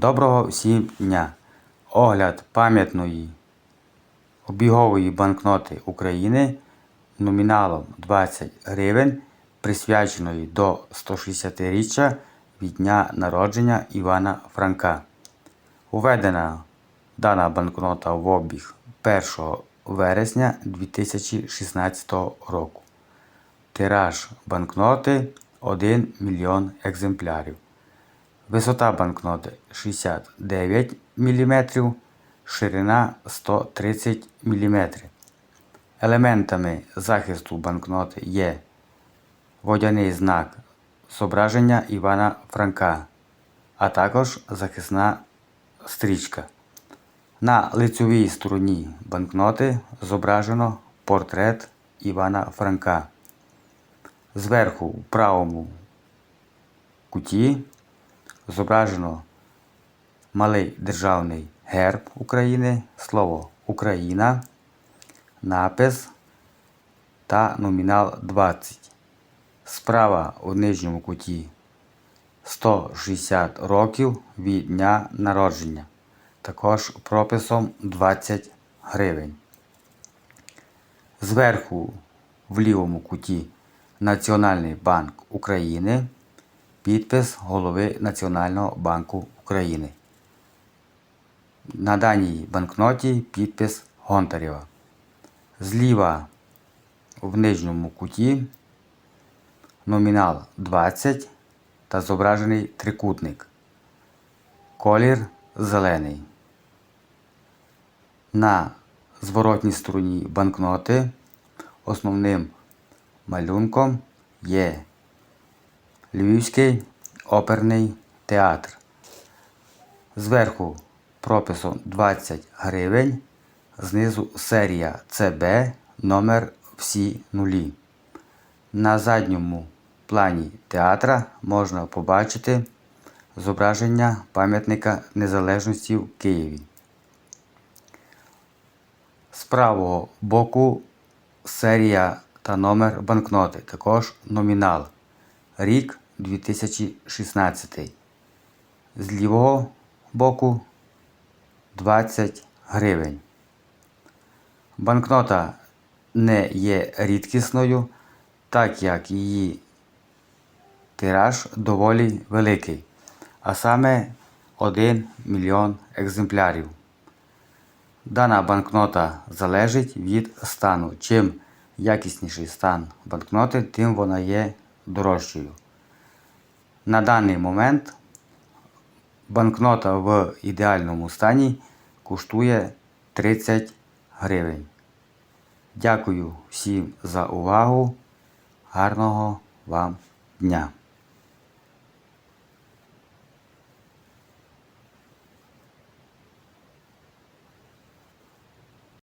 Доброго всім дня! Огляд пам'ятної обігової банкноти України номіналом 20 гривень, присвяченої до 160-річчя від дня народження Івана Франка. Уведена дана банкнота в обіг 1 вересня 2016 року. Тираж банкноти 1 мільйон екземплярів. Висота банкноти 69 мм, ширина 130 мм. Елементами захисту банкноти є водяний знак зображення Івана Франка, а також захисна стрічка. На лицевій стороні банкноти зображено портрет Івана Франка. Зверху у правому куті зображено малий державний герб України, слово Україна, напис та номінал 20. Справа у нижньому куті 160 років від дня народження. Також прописом 20 гривень. Зверху в лівому куті Національний банк України. Підпис голови Національного банку України. На даній банкноті підпис Гонтарєва. Зліва в нижньому куті номінал 20 та зображений трикутник. Колір зелений. На зворотній стороні банкноти основним малюнком є Львівський оперний театр. Зверху прописом 20 гривень, знизу серія ЦБ номер всі нулі. На задньому плані театра можна побачити зображення пам'ятника Незалежності в Києві. З правого боку серія та номер банкноти, також номінал. Рік 2016. З лівого боку 20 гривень. Банкнота не є рідкісною, так як її тираж доволі великий, а саме 1 мільйон екземплярів. Дана банкнота залежить від стану. Чим якісніший стан банкноти, тим вона є дорожчою. На даний момент банкнота в ідеальному стані коштує 30 гривень. Дякую всім за увагу. Гарного вам дня!